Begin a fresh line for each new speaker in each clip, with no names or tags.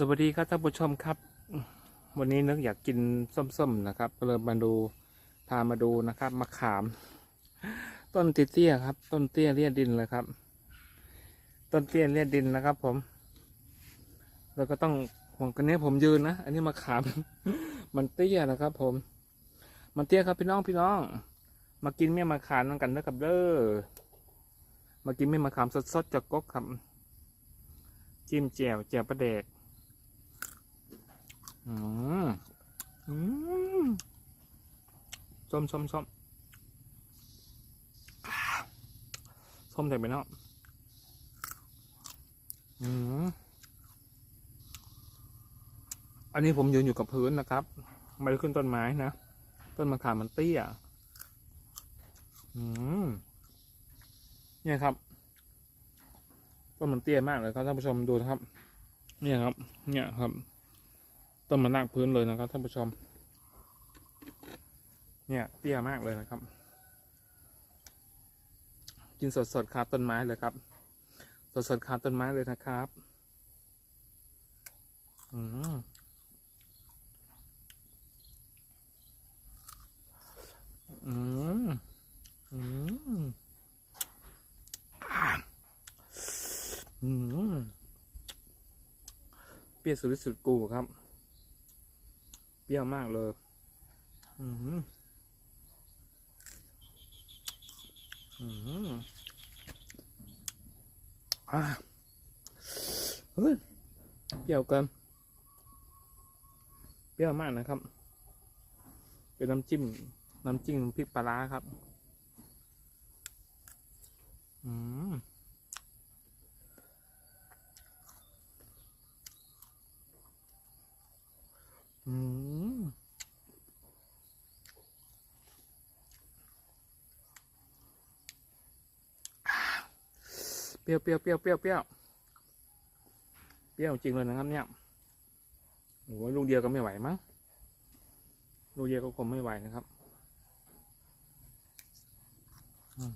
สวัสดีครับท่านผู้ชมครับ วันนี้นึกอยากกินส้มๆนะครับก็เลยมาดูพามาดูนะครับมะขาม ต้นติเตี้ยครับ ต้นเตี้ยเลียดดินเลยครับ ต้นเตี้ยเลียดดินนะครับ ผม แล้วก็ต้องห่วงกันนี้ผมยืนนะอันนี้มะขาม มันเตี้ยนะครับ ผม มันเตี้ยครับพี่น้องพี่น้อง มากินเมี่ยมะขามกันนะครับเด้อมากินเมี่ยมะขามสดๆจากก๊กครับจิ้มแจ่วแจ่วปลาเดก อืมอืมส้มส้มส้มส้มแต่ไม่เนาะอืมอันนี้ผมยืนอยู่กับพื้นนะครับ ไม่ได้ขึ้นต้นไม้นะ ต้นมะขามมันเตี้ย อืมเนี่ยครับ ต้นมันเตี้ยมากเลยครับท่านผู้ชมดูนะครับ เนี่ยครับ เนี่ยครับ ต้นมันนากพื้นเลยนะครับท่านผู้ชม เนี่ยเตี้ยมากเลยนะครับ กินสดๆคาต้นไม้เลยครับ สดๆคาต้นไม้เลยนะครับอืมอืมอืมอืมเปรี้ยวสุดสุดกูครับ เปรี้ยวมากเลย อืมอืมอ่าเฮ้ยเปรี้ยวเกินเปรี้ยวมากนะครับ เป็นน้ำจิ้ม น้ำจิ้มพริกปลาร้าครับ อืมอืม เปรี้ยวเปรี้ยวเปรี้ยวเปรี้ยวเปรี้ยวเปรี้ยวจริงเลยนะครับเนี่ยโอ้ยลูกเดียวก็ไม่ไหวมั้งลูกเดียวก็คงไม่ไหวนะครับอืม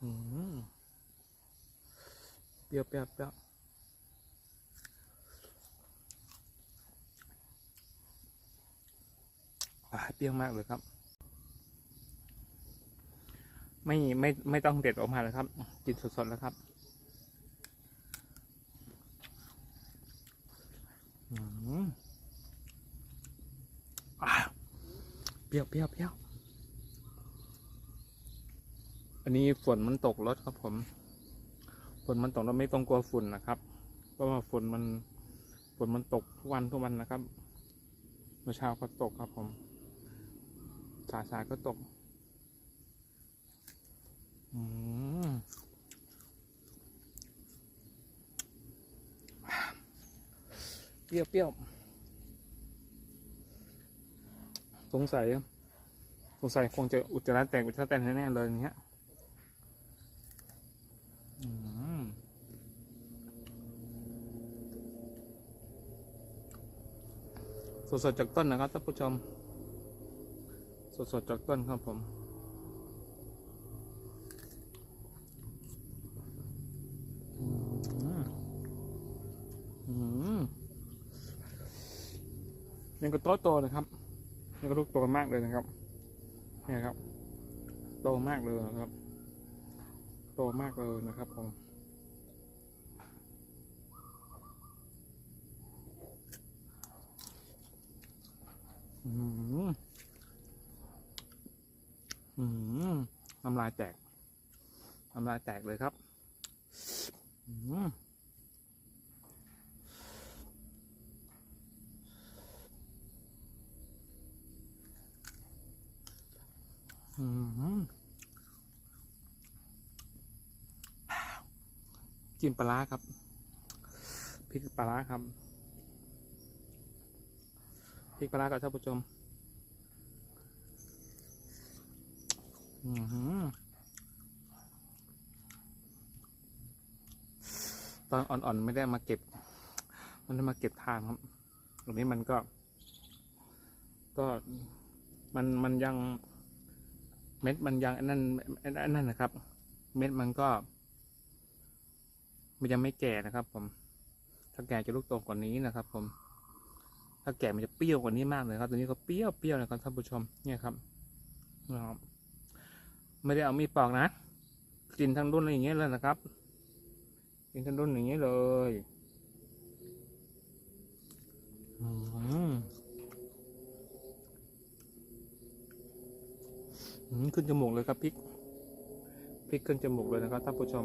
อืมเปรี้ยวเปรี้ยวเปรี้ยวอ่าเปรี้ยวมากเลยครับ ไม่ไม่ไม่ต้องเด็ดออกมาเลยครับ กินสดๆแล้วครับอืมอ่าเปรี้ยวเปรี้ยวเปรี้ยวอันนี้ฝนมันตกรถครับผมฝนมันตกเราไม่ต้องกลัวฝุ่นนะครับ เพราะว่าฝนมันฝนมันตกทุกวันทุกวันนะครับเมื่อเช้าก็ตกครับผม สาสาก็ตก เปรี้ยวเปรี้ยวสงสัยสงสัยคงจะอุจจาระแตกอุจจาระแตกแน่ๆเลยอย่างเงี้ยสดๆจากต้นนะครับท่านผู้ชม สดๆจากต้นครับผม อืมอืม ยังก็โตโตนะครับยังก็ลูกโตมากเลยนะครับเนี่ยครับ โตมากเลยนะครับ โตมากเลยนะครับผมอืมอืมน้ำลายแตกน้ำลายแตกเลยครับ อืม จิ้มปลาครับพริกปลาครับพริกปลาร้ากับท่านผู้ชมอืมตอนอ่อนๆไม่ได้มาเก็บ มันได้มาเก็บทานครับ ตรงนี้มันก็ ก็มันมันยัง เม็ดมันยังอันนั้นอันนั้นนะครับ เม็ดมันก็ มันยังไม่แก่นะครับผม ถ้าแก่จะลูกโตกว่านี้นะครับผม ถ้าแก่มันจะเปรี้ยวกว่านี้มากเลยครับ ตัวนี้ก็เปรี้ยวเปรี้ยวนะครับท่านผู้ชม เนี่ยครับนะครับ ไม่ได้เอามีดปอกนะ กินทั้งรุ่นอย่างเงี้ยเลยนะครับ กินทั้งรุ่นอย่างเงี้ยเลย อืมอืม ขึ้นจมูกเลยครับพริกพริกขึ้นจมูกเลยนะครับท่านผู้ชม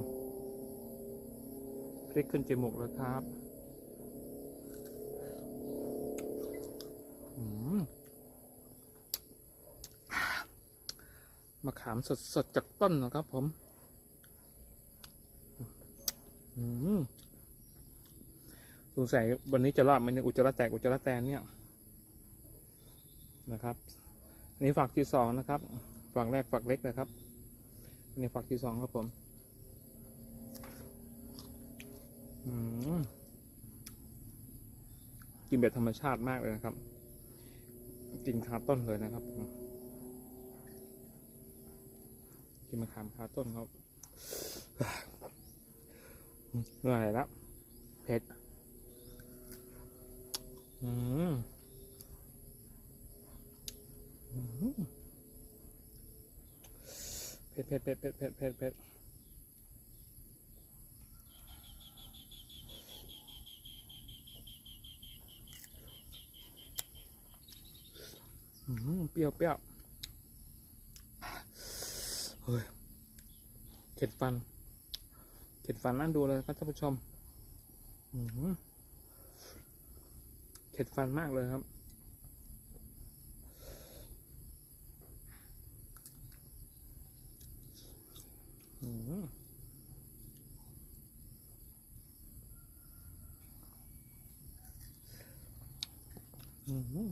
พริกขึ้นจมูกเลยครับอืมมะขามสดสดๆจากต้นนะครับผมอืมสงสัยวันนี้จะรอดไหมเนี่ยอุจจาระแตกอุจจาระแตนเนี่ยนะครับ อันนี้ฝักที่สองนะครับ ฝักแรกฝักเล็กนะครับอันนี้ฝักที่สองครับผมกินแบบธรรมชาติมากเลยนะครับ กินคาต้นเลยนะครับผมกินมะขามคาต้นครับเหนื่อยแล้วเผ็ดอืมอืม ผ็ดเผ็ดเผ็ดเผ็ดเผ็ดเผ็ดเผ็ดอืมเปรี้ยวเปรี้ยวเฮ้ยเข็ดฟัน เข็ดฟันนั่นดูเลยครับท่านผู้ชมเข็ดฟันมากเลยครับ อืมอืม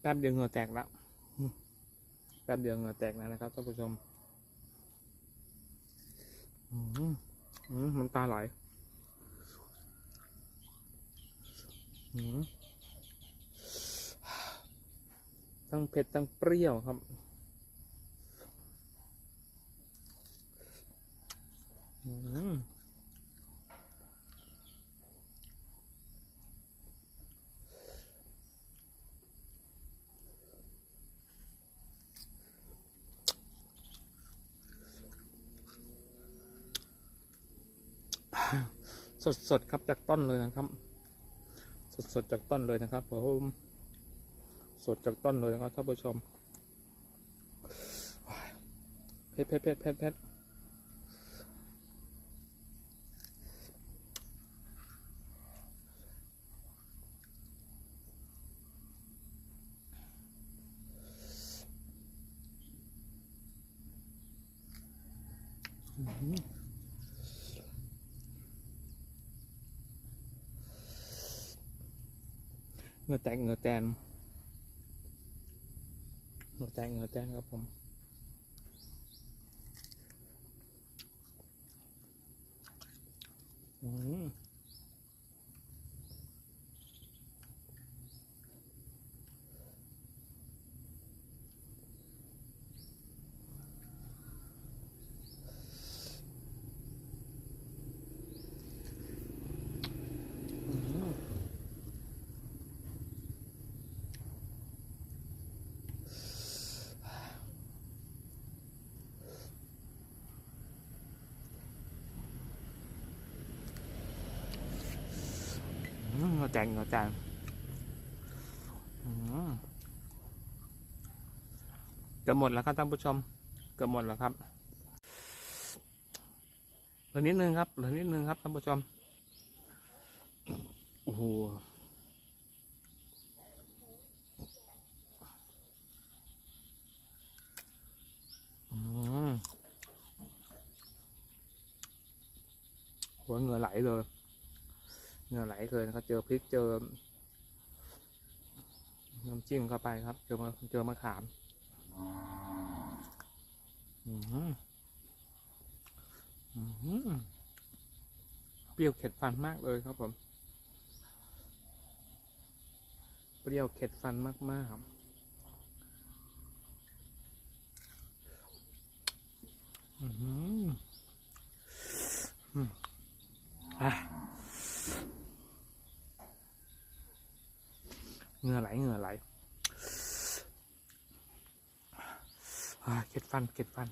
แป๊บเดียวเหงื่อแตกแล้วแป๊บเดียวเหงื่อแตกแล้วนะครับท่านผู้ชมอืมมันำตาไหลอืมทั้งเผ็ดทั้งเปรี้ยวครับอืม สดสดๆครับจากต้นเลยนะครับสดสดๆจากต้นเลยนะครับผมสดจากต้นเลยนะครับท่านผู้ชมเพชรเพชรเพชรเพชรอหือเหงื่อ แตกเหงื่อแตนเหงื่อแตกเหงื่อแตนครับผมอืมอืม อืมเหงื่อแตกเหงื่อแตนอืมเกือบหมดแล้วครับท่านผู้ชม เกือบหมดแล้วครับเหลือนิดนึงครับเหลือนิดนึงครับท่านผู้ชมโอ้โหหัวเงือไหลเลย เหงื่อไหลเลยนะครับเจอพริกเจอน้ำจิ้มเข้าไปครับ เจอมาเจอมะขามอืมอืมเปรี้ยวเข็ดฟันมากเลยครับผม เปรี้ยวเข็ดฟันมากๆครับ อืมอืมอะ เหงื่อไหลเหงื่อไหลเก็ดฟันเก็ดฟัน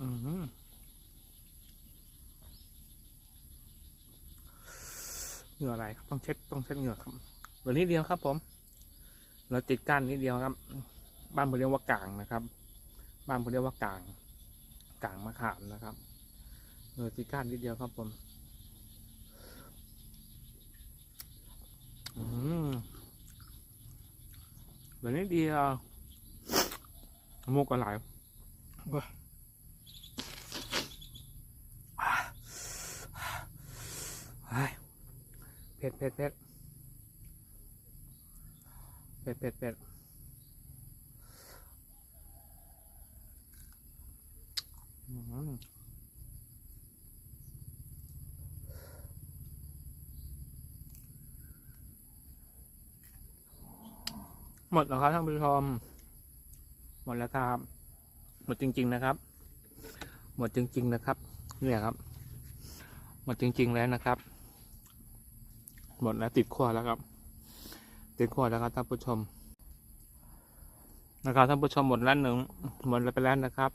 อืมเหงื่อไหลครับต้องเช็ดต้องเช็ดเหงื่อครับเหลือนิดเดียวครับผม เราติดก้านนิดเดียวครับ บ้านผมเรียกว่ากลางนะครับ บ้านผมเรียกว่ากลางกลางมะขามนะครับเหลือติดก้านนิดเดียวครับผมอืมเหลือนิดเดียวมุกอะไรว้าเฮ้ยเผ็ดเผ็ดเผ็ดเผ็ดเผ็ดเผ็ดอืม หมดแล้วครับท่านผู้ชม หมดแล้วครับ หมดจริง ๆนะครับ หมดจริง ๆนะครับ เนี่ยครับ หมดจริง ๆ แล้วนะครับ หมดแล้วติดขั้วแล้วครับ ติดขั้วแล้วครับท่านผู้ชมนะครับท่านผู้ชมหมดแล้วหนึ่งหมดแล้วไปแล้วนะครับ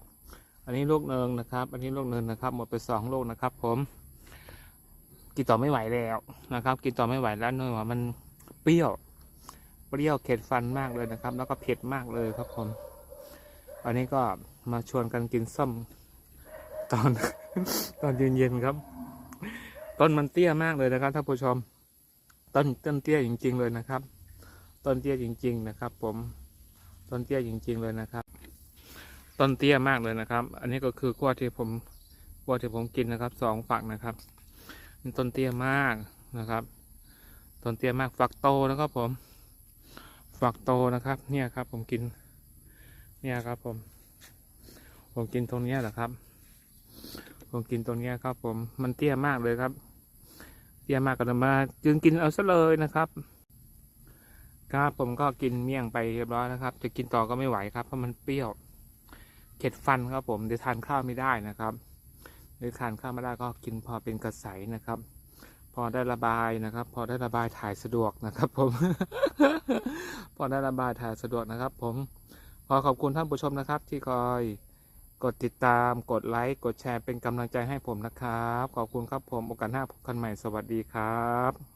อันนี้ลูกเนิงนะครับ อันนี้ลูกเนิงนะครับ หมดไปสองลูกนะครับ ผมกินต่อไม่ไหวแล้วนะครับ กินต่อไม่ไหวแล้วเนื่องว่ามันเปรี้ยว เปรี้ยวเข็ดฟันมากเลยนะครับ แล้วก็เผ็ดมากเลยครับผม อันนี้ก็มาชวนกันกินส้มตอน ตอนเย็นๆครับ ต้นมันเตี้ยมากเลยนะครับท่านผู้ชม ต้นต้นเตี้ยจริง ๆ เลยนะครับ ต้นเตี้ยจริง ๆ นะครับ ผม ต้นเตี้ยจริง ๆ เลยนะครับ ต้นเตี้ยมากเลยนะครับ อันนี้ก็คือกล้วที่ผมกล้วที่ผมกินนะครับสองฝักนะครับนี่ต้นเตี้ยมากนะครับ ต้นเตี้ยมากฝักโตนะครับผม ฝักโตนะครับ เนี่ยครับ ผมกิน เนี่ยครับ ผม ผมกินตรงนี้แหละครับ ผมกินตรงนี้ครับ ผม มันเตี้ยมากเลยครับ เตี้ยมากก็เลยมาจึงกินเอาซะเลยนะครับครับผมก็กินเมี่ยงไปเรียบร้อยนะครับ จะกินต่อก็ไม่ไหวครับเพราะมันเปรี้ยว เข็ดฟันครับผมเดี๋ยวทานข้าวไม่ได้นะครับเดี๋ยวทานข้าวไม่ได้ก็กินพอเป็นกระใสนะครับ พอได้ระบายนะครับ พอได้ระบายถ่ายสะดวกนะครับ ผม พอได้ระบายถ่ายสะดวกนะครับ ผมขอขอบคุณท่านผู้ชมนะครับ ที่คอยกดติดตาม กดไลค์ กดแชร์เป็นกำลังใจให้ผมนะครับ ขอบคุณครับผม โอกาสหน้าพบกันใหม่ สวัสดีครับ